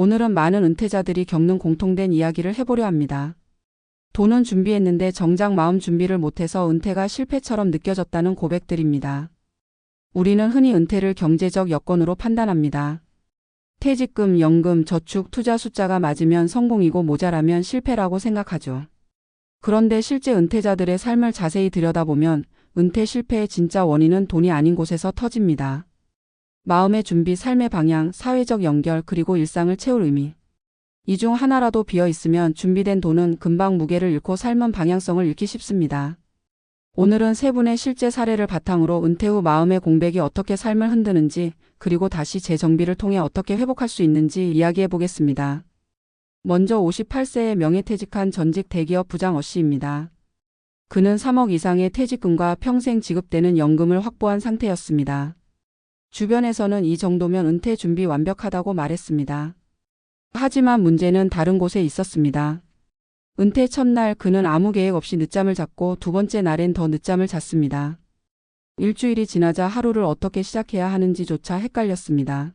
오늘은 많은 은퇴자들이 겪는 공통된 이야기를 해보려 합니다. 돈은 준비했는데 정작 마음 준비를 못해서 은퇴가 실패처럼 느껴졌다는 고백들입니다. 우리는 흔히 은퇴를 경제적 여건으로 판단합니다. 퇴직금, 연금, 저축, 투자 숫자가 맞으면 성공이고 모자라면 실패라고 생각하죠. 그런데 실제 은퇴자들의 삶을 자세히 들여다보면 은퇴 실패의 진짜 원인은 돈이 아닌 곳에서 터집니다. 마음의 준비, 삶의 방향, 사회적 연결, 그리고 일상을 채울 의미. 이 중 하나라도 비어 있으면 준비된 돈은 금방 무게를 잃고 삶은 방향성을 잃기 쉽습니다. 오늘은 세 분의 실제 사례를 바탕으로 은퇴 후 마음의 공백이 어떻게 삶을 흔드는지, 그리고 다시 재정비를 통해 어떻게 회복할 수 있는지 이야기해 보겠습니다. 먼저 58세에 명예퇴직한 전직 대기업 부장 어 씨입니다. 그는 3억 이상의 퇴직금과 평생 지급되는 연금을 확보한 상태였습니다. 주변에서는 이 정도면 은퇴 준비 완벽하다고 말했습니다. 하지만 문제는 다른 곳에 있었습니다. 은퇴 첫날 그는 아무 계획 없이 늦잠을 잤고 두 번째 날엔 더 늦잠을 잤습니다. 일주일이 지나자 하루를 어떻게 시작해야 하는지조차 헷갈렸습니다.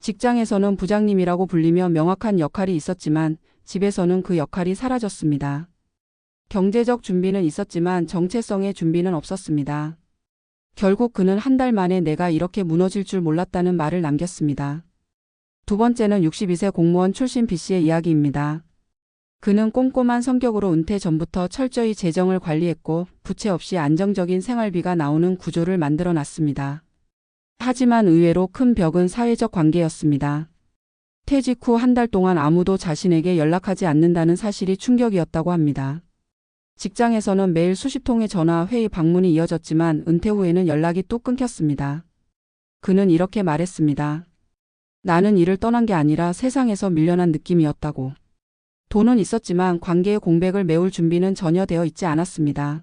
직장에서는 부장님이라고 불리며 명확한 역할이 있었지만 집에서는 그 역할이 사라졌습니다. 경제적 준비는 있었지만 정체성의 준비는 없었습니다. 결국 그는 한 달 만에 내가 이렇게 무너질 줄 몰랐다는 말을 남겼습니다. 두 번째는 62세 공무원 출신 B씨의 이야기입니다. 그는 꼼꼼한 성격으로 은퇴 전부터 철저히 재정을 관리했고 부채 없이 안정적인 생활비가 나오는 구조를 만들어 놨습니다. 하지만 의외로 큰 벽은 사회적 관계였습니다. 퇴직 후 한 달 동안 아무도 자신에게 연락하지 않는다는 사실이 충격이었다고 합니다. 직장에서는 매일 수십 통의 전화, 회의, 방문이 이어졌지만 은퇴 후에는 연락이 또 끊겼습니다. 그는 이렇게 말했습니다. 나는 일을 떠난 게 아니라 세상에서 밀려난 느낌이었다고. 돈은 있었지만 관계의 공백을 메울 준비는 전혀 되어 있지 않았습니다.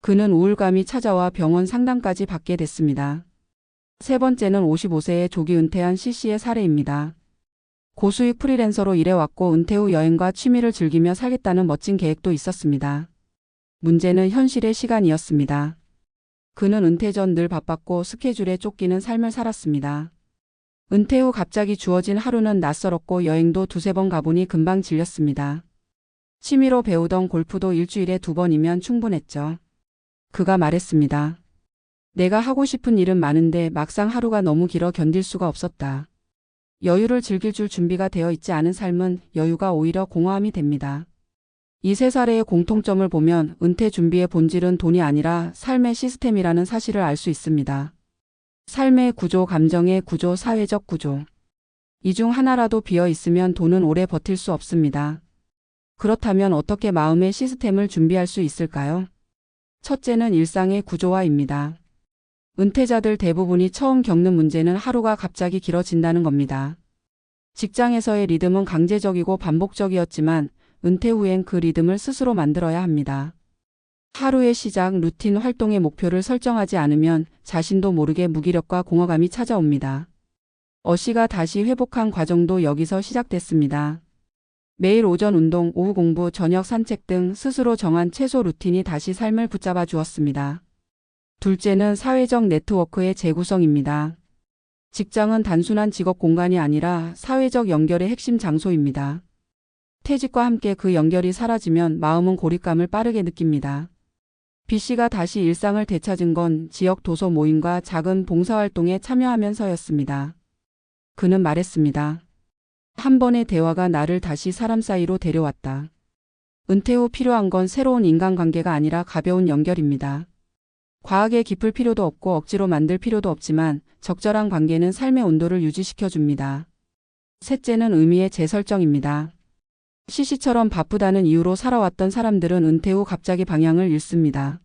그는 우울감이 찾아와 병원 상담까지 받게 됐습니다. 세 번째는 55세에 조기 은퇴한 C씨의 사례입니다. 고수익 프리랜서로 일해왔고 은퇴 후 여행과 취미를 즐기며 살겠다는 멋진 계획도 있었습니다. 문제는 현실의 시간이었습니다. 그는 은퇴 전 늘 바빴고 스케줄에 쫓기는 삶을 살았습니다. 은퇴 후 갑자기 주어진 하루는 낯설었고 여행도 두세 번 가보니 금방 질렸습니다. 취미로 배우던 골프도 일주일에 두 번이면 충분했죠. 그가 말했습니다. 내가 하고 싶은 일은 많은데 막상 하루가 너무 길어 견딜 수가 없었다. 여유를 즐길 줄 준비가 되어 있지 않은 삶은 여유가 오히려 공허함이 됩니다. 이 세 사례의 공통점을 보면 은퇴 준비의 본질은 돈이 아니라 삶의 시스템이라는 사실을 알 수 있습니다. 삶의 구조, 감정의 구조, 사회적 구조. 이 중 하나라도 비어 있으면 돈은 오래 버틸 수 없습니다. 그렇다면 어떻게 마음의 시스템을 준비할 수 있을까요? 첫째는 일상의 구조화입니다. 은퇴자들 대부분이 처음 겪는 문제는 하루가 갑자기 길어진다는 겁니다. 직장에서의 리듬은 강제적이고 반복적이었지만 은퇴 후엔 그 리듬을 스스로 만들어야 합니다. 하루의 시작, 루틴 활동의 목표를 설정하지 않으면 자신도 모르게 무기력과 공허감이 찾아옵니다. 어 씨가 다시 회복한 과정도 여기서 시작됐습니다. 매일 오전 운동, 오후 공부, 저녁 산책 등 스스로 정한 최소 루틴이 다시 삶을 붙잡아 주었습니다. 둘째는 사회적 네트워크의 재구성입니다. 직장은 단순한 직업 공간이 아니라 사회적 연결의 핵심 장소입니다. 퇴직과 함께 그 연결이 사라지면 마음은 고립감을 빠르게 느낍니다. B씨가 다시 일상을 되찾은 건 지역 도서 모임과 작은 봉사활동에 참여하면서였습니다. 그는 말했습니다. 한 번의 대화가 나를 다시 사람 사이로 데려왔다. 은퇴 후 필요한 건 새로운 인간관계가 아니라 가벼운 연결입니다. 과하게 깊을 필요도 없고 억지로 만들 필요도 없지만 적절한 관계는 삶의 온도를 유지시켜 줍니다. 셋째는 의미의 재설정입니다. CC처럼 바쁘다는 이유로 살아왔던 사람들은 은퇴 후 갑자기 방향을 잃습니다.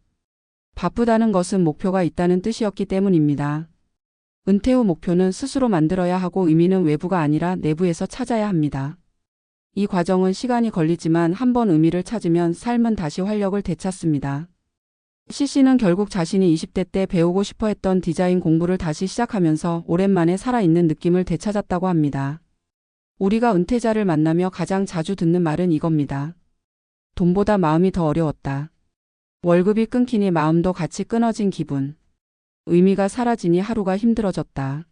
바쁘다는 것은 목표가 있다는 뜻이었기 때문입니다. 은퇴 후 목표는 스스로 만들어야 하고 의미는 외부가 아니라 내부에서 찾아야 합니다. 이 과정은 시간이 걸리지만 한번 의미를 찾으면 삶은 다시 활력을 되찾습니다. CC는 결국 자신이 20대 때 배우고 싶어 했던 디자인 공부를 다시 시작하면서 오랜만에 살아있는 느낌을 되찾았다고 합니다. 우리가 은퇴자를 만나며 가장 자주 듣는 말은 이겁니다. 돈보다 마음이 더 어려웠다. 월급이 끊기니 마음도 같이 끊어진 기분. 의미가 사라지니 하루가 힘들어졌다.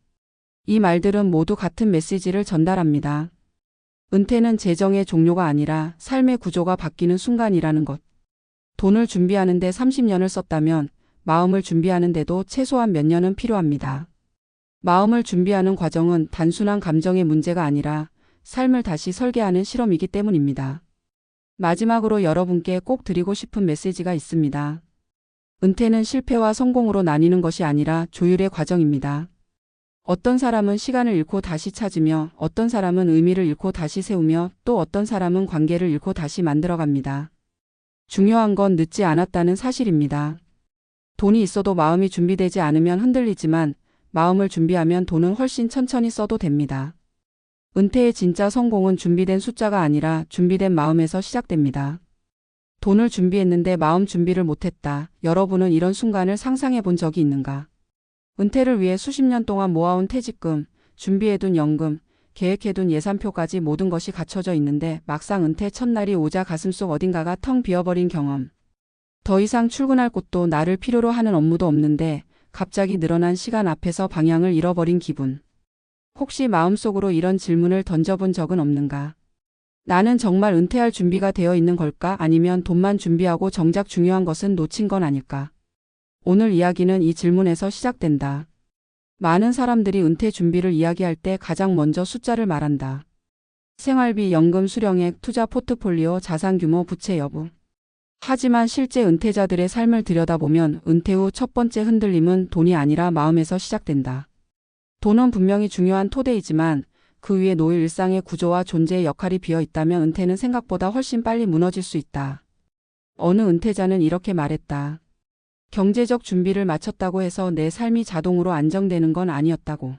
이 말들은 모두 같은 메시지를 전달합니다. 은퇴는 재정의 종료가 아니라 삶의 구조가 바뀌는 순간이라는 것. 돈을 준비하는데 30년을 썼다면 마음을 준비하는데도 최소한 몇 년은 필요합니다. 마음을 준비하는 과정은 단순한 감정의 문제가 아니라 삶을 다시 설계하는 실험이기 때문입니다. 마지막으로 여러분께 꼭 드리고 싶은 메시지가 있습니다. 은퇴는 실패와 성공으로 나뉘는 것이 아니라 조율의 과정입니다. 어떤 사람은 시간을 잃고 다시 찾으며 어떤 사람은 의미를 잃고 다시 세우며 또 어떤 사람은 관계를 잃고 다시 만들어갑니다. 중요한 건 늦지 않았다는 사실입니다. 돈이 있어도 마음이 준비되지 않으면 흔들리지만 마음을 준비하면 돈은 훨씬 천천히 써도 됩니다. 은퇴의 진짜 성공은 준비된 숫자가 아니라 준비된 마음에서 시작됩니다. 돈을 준비했는데 마음 준비를 못했다. 여러분은 이런 순간을 상상해 본 적이 있는가? 은퇴를 위해 수십 년 동안 모아온 퇴직금, 준비해둔 연금, 계획해둔 예산표까지 모든 것이 갖춰져 있는데 막상 은퇴 첫날이 오자 가슴속 어딘가가 텅 비어버린 경험. 더 이상 출근할 곳도 나를 필요로 하는 업무도 없는데 갑자기 늘어난 시간 앞에서 방향을 잃어버린 기분. 혹시 마음속으로 이런 질문을 던져본 적은 없는가? 나는 정말 은퇴할 준비가 되어 있는 걸까? 아니면 돈만 준비하고 정작 중요한 것은 놓친 건 아닐까? 오늘 이야기는 이 질문에서 시작된다. 많은 사람들이 은퇴 준비를 이야기할 때 가장 먼저 숫자를 말한다. 생활비, 연금 수령액, 투자 포트폴리오, 자산 규모, 부채 여부. 하지만 실제 은퇴자들의 삶을 들여다보면 은퇴 후 첫 번째 흔들림은 돈이 아니라 마음에서 시작된다. 돈은 분명히 중요한 토대이지만 그 위에 놓일 일상의 구조와 존재의 역할이 비어 있다면 은퇴는 생각보다 훨씬 빨리 무너질 수 있다. 어느 은퇴자는 이렇게 말했다. 경제적 준비를 마쳤다고 해서 내 삶이 자동으로 안정되는 건 아니었다고.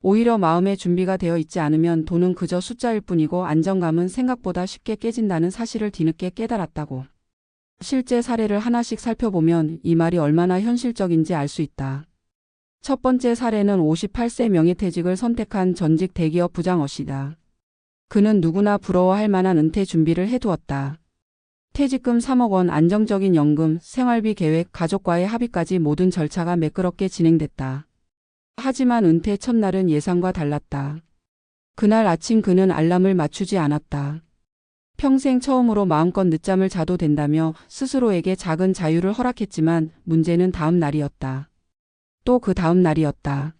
오히려 마음의 준비가 되어 있지 않으면 돈은 그저 숫자일 뿐이고 안정감은 생각보다 쉽게 깨진다는 사실을 뒤늦게 깨달았다고. 실제 사례를 하나씩 살펴보면 이 말이 얼마나 현실적인지 알 수 있다. 첫 번째 사례는 58세 명예퇴직을 선택한 전직 대기업 부장 어씨다. 그는 누구나 부러워할 만한 은퇴 준비를 해두었다. 퇴직금 3억 원, 안정적인 연금, 생활비 계획, 가족과의 합의까지 모든 절차가 매끄럽게 진행됐다. 하지만 은퇴 첫날은 예상과 달랐다. 그날 아침 그는 알람을 맞추지 않았다. 평생 처음으로 마음껏 늦잠을 자도 된다며 스스로에게 작은 자유를 허락했지만 문제는 다음 날이었다. 또 그 다음 날이었다.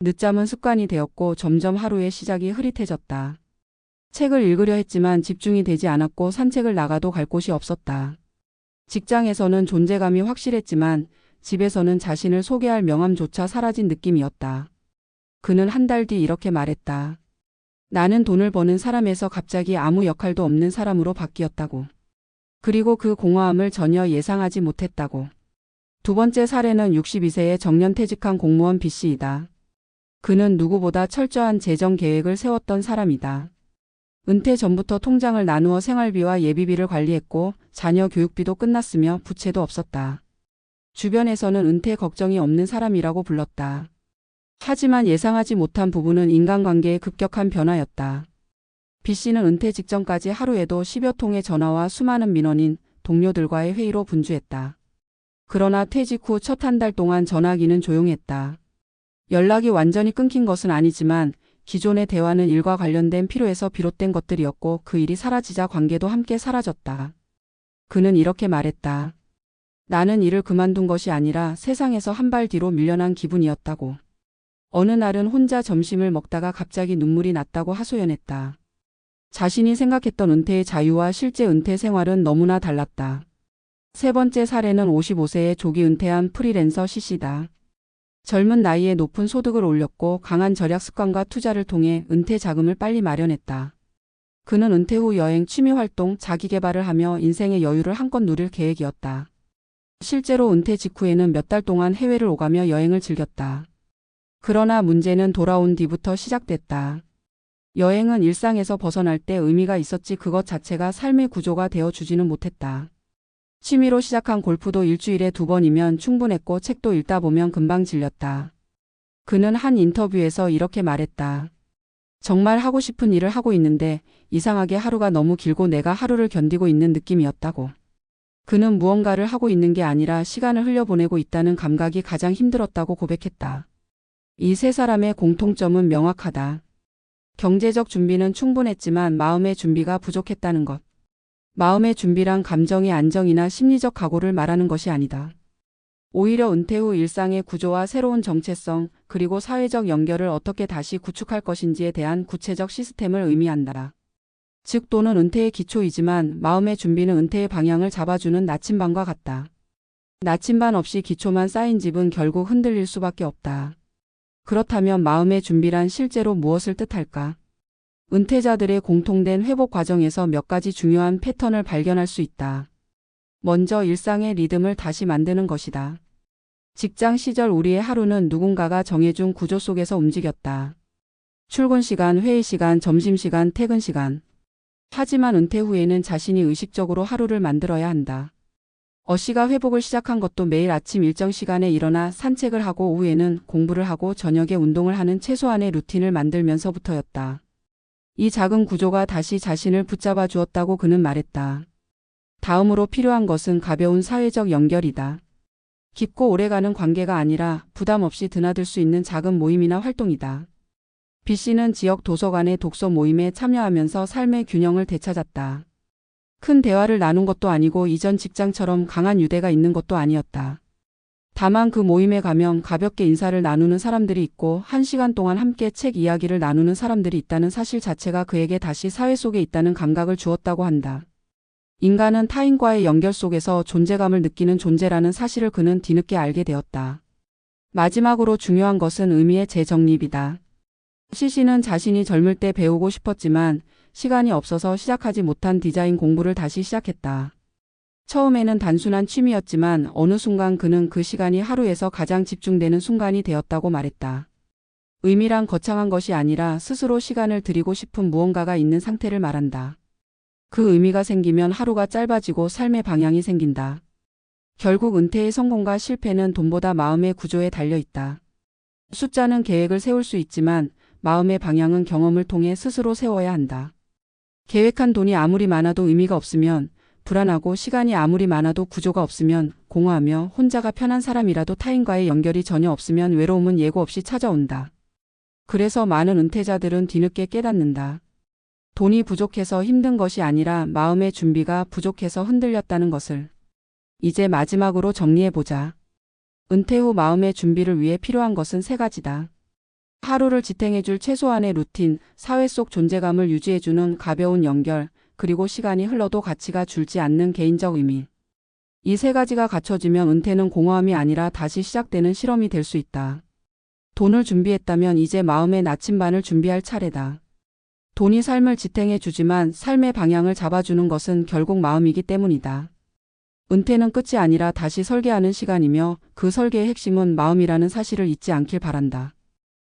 늦잠은 습관이 되었고 점점 하루의 시작이 흐릿해졌다. 책을 읽으려 했지만 집중이 되지 않았고 산책을 나가도 갈 곳이 없었다. 직장에서는 존재감이 확실했지만 집에서는 자신을 소개할 명함조차 사라진 느낌이었다. 그는 한 달 뒤 이렇게 말했다. 나는 돈을 버는 사람에서 갑자기 아무 역할도 없는 사람으로 바뀌었다고. 그리고 그 공허함을 전혀 예상하지 못했다고. 두 번째 사례는 62세에 정년 퇴직한 공무원 B씨이다. 그는 누구보다 철저한 재정 계획을 세웠던 사람이다. 은퇴 전부터 통장을 나누어 생활비와 예비비를 관리했고 자녀 교육비도 끝났으며 부채도 없었다. 주변에서는 은퇴 걱정이 없는 사람이라고 불렀다. 하지만 예상하지 못한 부분은 인간관계의 급격한 변화였다. B 씨는 은퇴 직전까지 하루에도 10여 통의 전화와 수많은 민원인, 동료들과의 회의로 분주했다. 그러나 퇴직 후 첫 한 달 동안 전화기는 조용했다. 연락이 완전히 끊긴 것은 아니지만 기존의 대화는 일과 관련된 필요에서 비롯된 것들이었고 그 일이 사라지자 관계도 함께 사라졌다. 그는 이렇게 말했다. 나는 일을 그만둔 것이 아니라 세상에서 한 발 뒤로 밀려난 기분이었다고. 어느 날은 혼자 점심을 먹다가 갑자기 눈물이 났다고 하소연했다. 자신이 생각했던 은퇴의 자유와 실제 은퇴 생활은 너무나 달랐다. 세 번째 사례는 55세에 조기 은퇴한 프리랜서 C씨다. 젊은 나이에 높은 소득을 올렸고 강한 절약 습관과 투자를 통해 은퇴 자금을 빨리 마련했다. 그는 은퇴 후 여행, 취미 활동, 자기 개발을 하며 인생의 여유를 한껏 누릴 계획이었다. 실제로 은퇴 직후에는 몇 달 동안 해외를 오가며 여행을 즐겼다. 그러나 문제는 돌아온 뒤부터 시작됐다. 여행은 일상에서 벗어날 때 의미가 있었지 그것 자체가 삶의 구조가 되어 주지는 못했다. 취미로 시작한 골프도 일주일에 두 번이면 충분했고 책도 읽다 보면 금방 질렸다. 그는 한 인터뷰에서 이렇게 말했다. 정말 하고 싶은 일을 하고 있는데 이상하게 하루가 너무 길고 내가 하루를 견디고 있는 느낌이었다고. 그는 무언가를 하고 있는 게 아니라 시간을 흘려보내고 있다는 감각이 가장 힘들었다고 고백했다. 이 세 사람의 공통점은 명확하다. 경제적 준비는 충분했지만 마음의 준비가 부족했다는 것. 마음의 준비란 감정의 안정이나 심리적 각오를 말하는 것이 아니다. 오히려 은퇴 후 일상의 구조와 새로운 정체성, 그리고 사회적 연결을 어떻게 다시 구축할 것인지에 대한 구체적 시스템을 의미한다. 즉 또는 은퇴의 기초이지만 마음의 준비는 은퇴의 방향을 잡아주는 나침반과 같다. 나침반 없이 기초만 쌓인 집은 결국 흔들릴 수밖에 없다. 그렇다면 마음의 준비란 실제로 무엇을 뜻할까? 은퇴자들의 공통된 회복 과정에서 몇 가지 중요한 패턴을 발견할 수 있다. 먼저 일상의 리듬을 다시 만드는 것이다. 직장 시절 우리의 하루는 누군가가 정해준 구조 속에서 움직였다. 출근 시간, 회의 시간, 점심 시간, 퇴근 시간. 하지만 은퇴 후에는 자신이 의식적으로 하루를 만들어야 한다. 어씨가 회복을 시작한 것도 매일 아침 일정 시간에 일어나 산책을 하고 오후에는 공부를 하고 저녁에 운동을 하는 최소한의 루틴을 만들면서부터였다. 이 작은 구조가 다시 자신을 붙잡아 주었다고 그는 말했다. 다음으로 필요한 것은 가벼운 사회적 연결이다. 깊고 오래가는 관계가 아니라 부담 없이 드나들 수 있는 작은 모임이나 활동이다. B 씨는 지역 도서관의 독서 모임에 참여하면서 삶의 균형을 되찾았다. 큰 대화를 나눈 것도 아니고 이전 직장처럼 강한 유대가 있는 것도 아니었다. 다만 그 모임에 가면 가볍게 인사를 나누는 사람들이 있고 한 시간 동안 함께 책 이야기를 나누는 사람들이 있다는 사실 자체가 그에게 다시 사회 속에 있다는 감각을 주었다고 한다. 인간은 타인과의 연결 속에서 존재감을 느끼는 존재라는 사실을 그는 뒤늦게 알게 되었다. 마지막으로 중요한 것은 의미의 재정립이다. 시시는 자신이 젊을 때 배우고 싶었지만 시간이 없어서 시작하지 못한 디자인 공부를 다시 시작했다. 처음에는 단순한 취미였지만 어느 순간 그는 그 시간이 하루에서 가장 집중되는 순간이 되었다고 말했다. 의미란 거창한 것이 아니라 스스로 시간을 들이고 싶은 무언가가 있는 상태를 말한다. 그 의미가 생기면 하루가 짧아지고 삶의 방향이 생긴다. 결국 은퇴의 성공과 실패는 돈보다 마음의 구조에 달려 있다. 숫자는 계획을 세울 수 있지만 마음의 방향은 경험을 통해 스스로 세워야 한다. 계획한 돈이 아무리 많아도 의미가 없으면 불안하고 시간이 아무리 많아도 구조가 없으면 공허하며 혼자가 편한 사람이라도 타인과의 연결이 전혀 없으면 외로움은 예고 없이 찾아온다. 그래서 많은 은퇴자들은 뒤늦게 깨닫는다. 돈이 부족해서 힘든 것이 아니라 마음의 준비가 부족해서 흔들렸다는 것을. 이제 마지막으로 정리해보자. 은퇴 후 마음의 준비를 위해 필요한 것은 세 가지다. 하루를 지탱해줄 최소한의 루틴, 사회 속 존재감을 유지해주는 가벼운 연결, 그리고 시간이 흘러도 가치가 줄지 않는 개인적 의미. 이 세 가지가 갖춰지면 은퇴는 공허함이 아니라 다시 시작되는 실험이 될 수 있다. 돈을 준비했다면 이제 마음의 나침반을 준비할 차례다. 돈이 삶을 지탱해 주지만 삶의 방향을 잡아주는 것은 결국 마음이기 때문이다. 은퇴는 끝이 아니라 다시 설계하는 시간이며 그 설계의 핵심은 마음이라는 사실을 잊지 않길 바란다.